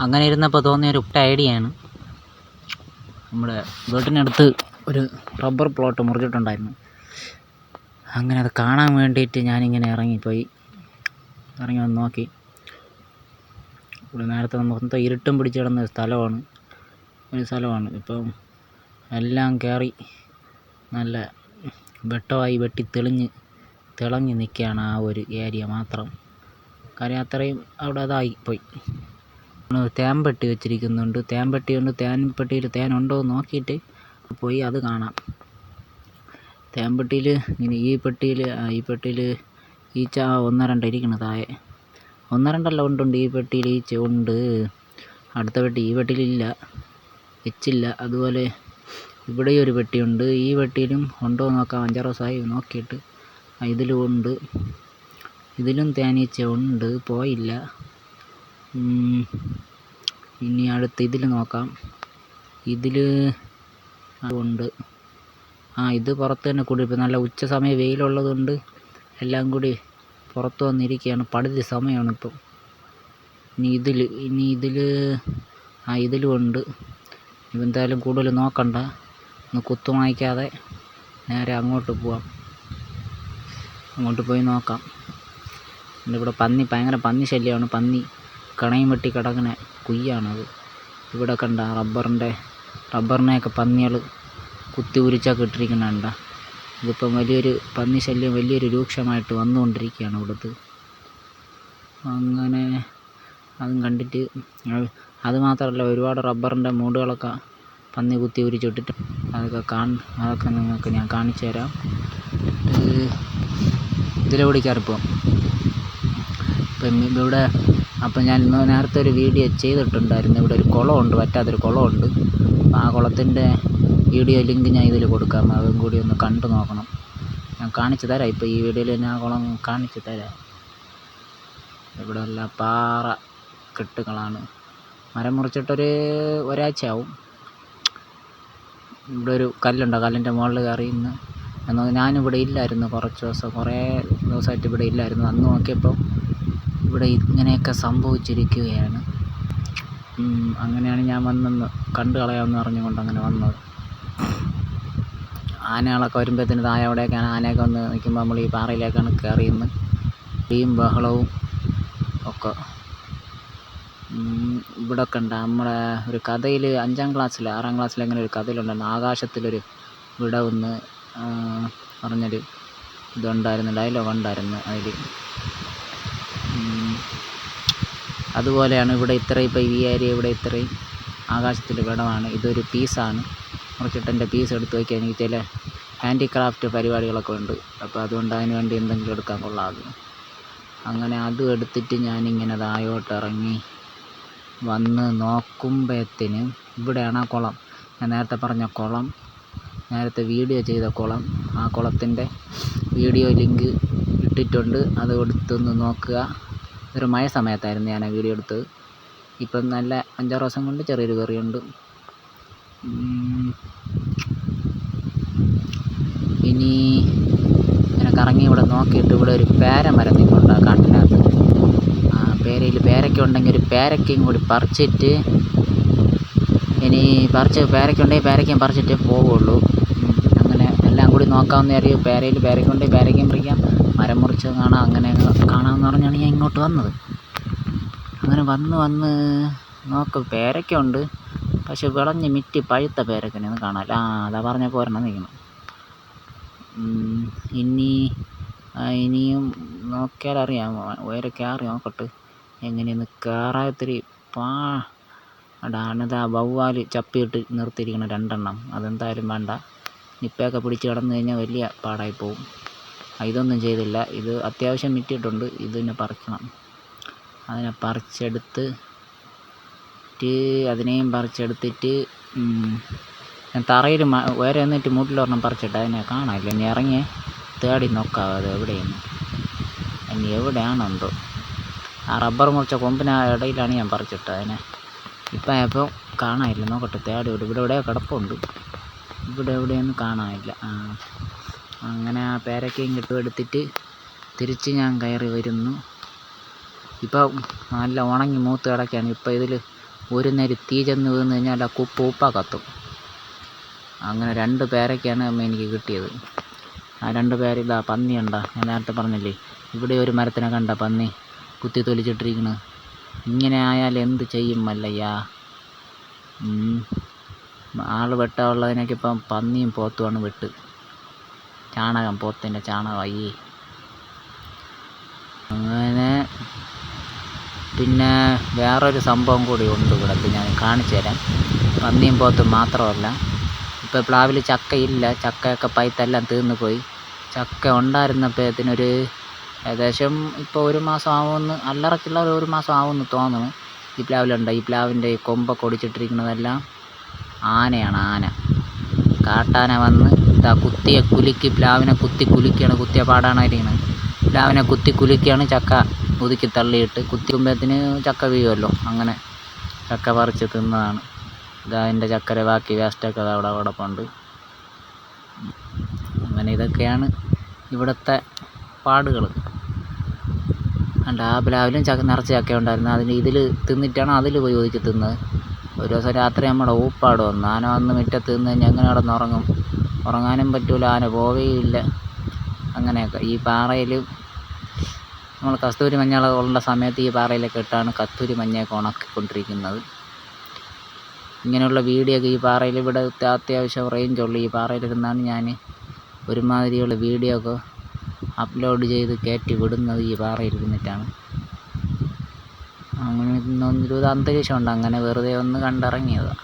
അങ്ങനെ ഇരുന്നപ്പോൾ തോന്നിയ ഒരു ഐഡിയയാണ് നമ്മുടെ വീട്ടിനടുത്ത് ഒരു റബ്ബർ പ്ലോട്ട് മുറിച്ചിട്ടുണ്ടായിരുന്നു. അങ്ങനെ അത് കാണാൻ വേണ്ടിയിട്ട് ഞാനിങ്ങനെ ഇറങ്ങിപ്പോയി. ഇറങ്ങി വന്ന് നോക്കി. ഇവിടെ നേരത്തെ മൊത്തം ഇരുട്ടും പിടിച്ച് കിടന്ന ഒരു സ്ഥലമാണ്. ഒരു സ്ഥലമാണ്. ഇപ്പം എല്ലാം കയറി നല്ല വെട്ടമായി വെട്ടി തെളിഞ്ഞ് തിളങ്ങി നിൽക്കുകയാണ് ആ ഒരു ഏരിയ മാത്രം. കാര്യം അത്രയും അവിടെ അതായി പോയി. തേൻപെട്ടി വെച്ചിരിക്കുന്നുണ്ട്. തേൻപെട്ടി കൊണ്ട് തേൻപെട്ടിയിൽ തേൻ ഉണ്ടോ എന്ന് നോക്കിയിട്ട് പോയി അത് കാണാം. തേൻപെട്ടിയിൽ ഇങ്ങനെ ഈ പെട്ടിയിൽ ഈ പെട്ടിയിൽ ഈച്ച ഒന്ന് രണ്ട് ഇരിക്കണം താഴെ. ഒന്ന് രണ്ടല്ല ഉണ്ടുണ്ട്. ഈ പെട്ടിയിൽ ഈച്ച ഉണ്ട്. അടുത്ത പെട്ടി ഈ പെട്ടിയിലില്ല. വെച്ചില്ല. അതുപോലെ ഇവിടെ ഒരു പെട്ടിയുണ്ട്. ഈ പെട്ടിയിലും ഉണ്ടോ എന്ന് നോക്കാം. അഞ്ചാറ് ദിവസമായി നോക്കിയിട്ട്. ഇതിലും ഉണ്ട്. ഇതിലും തേനീച്ച ഉണ്ട്. പോയില്ല. ഇനി അടുത്ത ഇതിൽ നോക്കാം. ഇതിൽ ഉണ്ട്. ആ ഇത് പുറത്ത് തന്നെ കൂടി ഇപ്പം നല്ല ഉച്ച സമയം വെയിലുള്ളത് എല്ലാം കൂടി പുറത്ത് വന്നിരിക്കുകയാണ്. പടുതി സമയമാണ് ഇപ്പം ഇനി ഇതിൽ ഇനി ഇതിൽ ആ ഇതിലും ഉണ്ട്. എന്തായാലും കൂടുതൽ നോക്കണ്ട. ഒന്ന് കുത്തു വാങ്ങിക്കാതെ നേരെ അങ്ങോട്ട് പോവാം. അങ്ങോട്ട് പോയി നോക്കാം. ഇവിടെ പന്നി ഭയങ്കര പന്നി ശല്യമാണ് പന്നി കണയും വെട്ടി കിടക്കുന്ന കുയ്യാണത്. ഇവിടെ കണ്ട റബ്ബറിന്റെ റബ്ബറിനെയൊക്കെ പന്നികൾ കുത്തി ഉരിച്ചൊക്കെ ഇട്ടിരിക്കുന്നുണ്ട ഇതിപ്പം വലിയൊരു പന്നി ശല്യം വലിയൊരു രൂക്ഷമായിട്ട് വന്നുകൊണ്ടിരിക്കുകയാണ് ഇവിടുത്തെ. അങ്ങനെ അതും കണ്ടിട്ട് അത് മാത്രമല്ല ഒരുപാട് റബ്ബറിന്റെ മൂടുകളൊക്കെ പന്നി കുത്തി ഉരിച്ചിട്ടിട്ട് അതൊക്കെ കാണ് അതൊക്കെ നിങ്ങൾക്ക് ഞാൻ കാണിച്ചു തരാം. ഇതിലെ ഇതിലൂടെ കയറിപ്പോവും ഇപ്പം ഇവിടെ അപ്പം ഞാൻ നേരത്തെ ഒരു വീഡിയോ ചെയ്തിട്ടുണ്ടായിരുന്നു. ഇവിടെ ഒരു കുളമുണ്ട് പറ്റാത്തൊരു കുളമുണ്ട്. അപ്പം ആ കുളത്തിന്റെ വീഡിയോ ലിങ്ക് ഞാൻ ഇതിൽ കൊടുക്കാം. അതും കൂടി ഒന്ന് കണ്ടു നോക്കണം. ഞാൻ കാണിച്ചു തരാം. ഇപ്പോൾ ഈ വീഡിയോയിൽ ഞാൻ ആ കുളം കാണിച്ചു തരാം. ഇവിടെ എല്ലാം പാറ കെട്ടുകളാണ്. മരം മുറിച്ചിട്ടൊരു ഒരാഴ്ചയാവും. ഇവിടെ ഒരു കല്ലുണ്ട്? കല്ലിന്റെ മുകളിൽ കയറി ഇന്ന് എന്നാൽ ഞാനിവിടെ ഇല്ലായിരുന്നു കുറച്ച് ദിവസം. കുറേ ദിവസമായിട്ട് ഇവിടെ ഇല്ലായിരുന്നു. അന്ന് നോക്കിയപ്പോൾ ഇവിടെ ഇങ്ങനെയൊക്കെ സംഭവിച്ചിരിക്കുകയാണ്. അങ്ങനെയാണ് ഞാൻ വന്നെന്ന് കണ്ടു കളയാമെന്ന് പറഞ്ഞുകൊണ്ട് അങ്ങനെ വന്നത്. ആനകളൊക്കെ വരുമ്പോഴത്തേന് താഴെ അവിടെയൊക്കെയാണ് ആനയൊക്കെ വന്ന് നിൽക്കുമ്പോൾ നമ്മൾ ഈ പാറയിലേക്കാണ് കയറിയെന്ന്. ഇടിയും ബഹളവും ഒക്കെ. ഇവിടെ കണ്ട നമ്മുടെ ഒരു കഥയിൽ അഞ്ചാം ക്ലാസ്സിൽ ആറാം ക്ലാസ്സിൽ അങ്ങനെ ഒരു കഥയിലുണ്ടായിരുന്നു. ആകാശത്തിലൊരു വിടവെന്ന് പറഞ്ഞൊരു ഇതുണ്ടായിരുന്നു. ഡയലോഗ് ഉണ്ടായിരുന്നു അതിൽ. അതുപോലെയാണ് ഇവിടെ ഇത്രയും ഇപ്പോൾ ഈ ഏരിയ ഇവിടെ ഇത്രയും ആകാശത്തിൽ വിടവാണ് ഇതൊരു പീസാണ് മുറിച്ചിട്ടെന്റെ പീസ് എടുത്ത് വയ്ക്കാൻ എനിക്ക് ചില ഹാൻഡിക്രാഫ്റ്റ് പരിപാടികളൊക്കെ ഉണ്ട്. അപ്പോൾ അതുകൊണ്ട് അതിന് വേണ്ടി എന്തെങ്കിലും എടുക്കാൻ കൊള്ളാതെ അങ്ങനെ അതും എടുത്തിട്ട് ഞാനിങ്ങനെ താഴോട്ട് ഇറങ്ങി വന്ന് നോക്കുമ്പോഴത്തേന് ഇവിടെയാണ് ആ കുളം. ഞാൻ നേരത്തെ പറഞ്ഞ കുളം നേരത്തെ വീഡിയോ ചെയ്ത കുളം. ആ കുളത്തിന്റെ വീഡിയോ ലിങ്ക് ഇട്ടിട്ടുണ്ട്. അത് എടുത്തൊന്ന് നോക്കുക. ഒരു മഴ സമയത്തായിരുന്നു ഞാൻ ആ വീഡിയോ എടുത്തത്. ഇപ്പം നല്ല അഞ്ചാറ് ദിവസം കൊണ്ട് ചെറിയൊരു കറിയുണ്ട്. ഇനി ഇങ്ങനെ കറങ്ങി ഇവിടെ നോക്കിയിട്ട് ഇവിടെ ഒരു പേരമരം നിൽപ്പുണ്ട് ആ കാട്ടിനകത്ത്? ആ പേരയിൽ പേരയ്ക്ക ഉണ്ടെങ്കിൽ ഒരു പേരയ്ക്കയും കൂടി പറിച്ചിട്ട് ഇനി പറിച്ച് പേരയ്ക്ക ഉണ്ടെങ്കിൽ പേരയ്ക്കയും പറിച്ചിട്ടേ പോവുള്ളൂ. അങ്ങനെ എല്ലാം കൂടി നോക്കാവുന്ന അറിയൂ. പേരയിൽ പേരയ്ക്ക ഉണ്ടെങ്കിൽ പേരയ്ക്കയും പറിക്കാം. മരം മുറിച്ചത് കാണാം അങ്ങനെ കാണാമെന്ന് പറഞ്ഞാണ് ഞാൻ ഇങ്ങോട്ട് വന്നത്. അങ്ങനെ വന്ന് വന്ന് നോക്ക് പേരയ്ക്ക ഉണ്ട്. പക്ഷെ വിളഞ്ഞ് മിറ്റി പഴുത്ത പേരക്കനെയൊന്നും കാണാനില്ല ആ അതാ പറഞ്ഞ പോരണം നിൽക്കണം ഇനി ആ, ഇനിയും നോക്കിയാൽ അറിയാം. ഉയരെ കയറി നോക്കട്ട്. എങ്ങനെയെന്ന് കയറാൻ ഇത്തിരി പാ അതാണിതാ വവ്വാൽ ചപ്പിയിട്ട് നിർത്തിയിരിക്കണം രണ്ടെണ്ണം. അതെന്തായാലും വേണ്ട. നിപ്പയൊക്കെ പിടിച്ച് കിടന്നു കഴിഞ്ഞാൽ വലിയ പാടായി പോവും. ആ, ഇതൊന്നും ചെയ്തില്ല. ഇത് അത്യാവശ്യം മിറ്റിയിട്ടുണ്ട് ഇതിനെ പറിക്കണം. അതിനെ പറിച്ചെടുത്ത് അതിനെയും പറിച്ചെടുത്തിട്ട് ഞാൻ തറയിൽ വേറെ എന്നിട്ട് മൂട്ടിലൊരെണ്ണം പറിച്ചിട്ട് അതിനെ കാണാനില്ല. ഇനി ഇറങ്ങി തേടി നോക്കാം അത് എവിടെയെന്ന്. ഇനി എവിടെയാണെന്തോ. ആ റബ്ബർ മുറിച്ച കൊമ്പിന് ഇടയിലാണ് ഞാൻ പറിച്ചിട്ടത് അതിനെ. ഇപ്പം ഇപ്പോൾ കാണാനില്ല. നോക്കട്ടെ തേടി ഇവിടെ ഇവിടെ കിടപ്പുണ്ട്. ഇവിടെ എവിടെയൊന്നും കാണാനില്ല. അങ്ങനെ ആ പേരക്കയും കിട്ടും എടുത്തിട്ട് തിരിച്ച് ഞാൻ കയറി വരുന്നു. ഇപ്പോൾ നല്ല ഉണങ്ങി മൂത്ത് കിടക്കുകയാണ്. ഇപ്പോൾ ഇതിൽ ഒരു നേരം തീ ചെന്ന് വീണ് കഴിഞ്ഞാൽ ആ കുപ്പ ഉപ്പ കത്തും. അങ്ങനെ രണ്ട് പേരക്കയാണ് അമ്മ എനിക്ക് കിട്ടിയത്. ആ രണ്ട് പേര് ഇതാ പന്നി ഉണ്ടാ ഞാൻ നേരത്തെ പറഞ്ഞില്ലേ? ഇവിടെ ഒരു മരത്തിനെ കണ്ട പന്നി കുത്തി തൊലിച്ചിട്ടിരിക്കണ്. ഇങ്ങനെ ആയാൽ എന്ത് ചെയ്യും അല്ലയ്യാ ആൾ വെട്ടാ വെട്ടാനുള്ളതിനൊക്കെ ഇപ്പം പന്നിയും പോത്തുമാണ് വെട്ട്. ചാണകം പോത്തിന്റെ ചാണകമായി. അങ്ങനെ പിന്നെ വേറൊരു സംഭവം കൂടി ഉണ്ട് ഇവിടെ ഞാൻ കാണിച്ചു തരാം. പന്നിയും പോത്തും മാത്രമല്ല. ഇപ്പോൾ പ്ലാവിൽ ചക്കയില്ല. ചക്കയൊക്കെ പൈത്തെല്ലാം തീർന്നു പോയി. ചക്ക ഉണ്ടായിരുന്നപ്പോഴത്തിനൊരു ഏകദേശം ഇപ്പോൾ ഒരു മാസം ആവുമെന്ന് അല്ലറക്കുള്ള ഒരു മാസം ആവുമെന്ന് തോന്നുന്നു. ഈ പ്ലാവിലുണ്ട്. ഈ പ്ലാവിന്റെ കൊമ്പൊക്കെ ഒടിച്ചിട്ടിരിക്കുന്നതെല്ലാം ആനയാണ്. ആന. കാട്ടാന വന്ന് ഇതാ കുത്തിയ കുലുക്കി പ്ലാവിനെ കുത്തി കുലുക്കിയാണ് കുത്തിയ പാടാണ് ഇരിക്കുന്നത് പ്ലാവിനെ കുത്തി കുലുക്കിയാണ് ചക്ക ഒതുക്കി തള്ളിയിട്ട് കുത്തിക്കുമ്പോഴത്തിന് ചക്ക വീഴുമല്ലോ. അങ്ങനെ ചക്ക പറിച്ച് തിന്നതാണ്. ഇതാ അതിന്റെ ചക്കര ബാക്കി വേസ്റ്റൊക്കെ അവിടെ അവിടെ പണ്ട്. അങ്ങനെ ഇതൊക്കെയാണ് ഇവിടുത്തെ പാടുകൾ അല്ല ആ പ്ലാവിലും ചക്ക നിറച്ച് ചക്ക ഉണ്ടായിരുന്നു. അതിന് ഇതിൽ തിന്നിട്ടാണ് അതിൽ പോയി ഒതുക്കി തിന്നത്? ഒരു ദിവസം രാത്രി നമ്മുടെ ഊപ്പാട് വന്നു. ആന വന്ന് മുറ്റത്ത് നിന്ന് കഴിഞ്ഞാൽ എങ്ങനെ കിടന്നുറങ്ങും ഉറങ്ങാനും പറ്റൂല ആന പോവുകയില്ല അങ്ങനെയൊക്കെ. ഈ പാറയിൽ നമ്മൾ കസ്തൂരി മഞ്ഞൾ ഉള്ള സമയത്ത് ഈ പാറയിലൊക്കെ ഇട്ടാണ് കസ്തൂരി മഞ്ഞയൊക്കെ ഉണക്കിക്കൊണ്ടിരിക്കുന്നത്. ഇങ്ങനെയുള്ള വീഡിയോ ഒക്കെ ഈ പാറയിൽ ഇവിടെ അത്യാവശ്യം റേഞ്ചുള്ള ഈ പാറയിലിരുന്നാണ് ഞാൻ ഒരുമാതിരിയുള്ള വീഡിയോ ഒക്കെ അപ്ലോഡ് ചെയ്ത് കയറ്റി വിടുന്നത് ഈ പാറയിലിരുന്നിട്ടാണ്. അങ്ങനെ ഇന്നൊരു അന്തരീക്ഷമുണ്ട് അങ്ങനെ വെറുതെ ഒന്ന് കണ്ടിറങ്ങിയതാണ്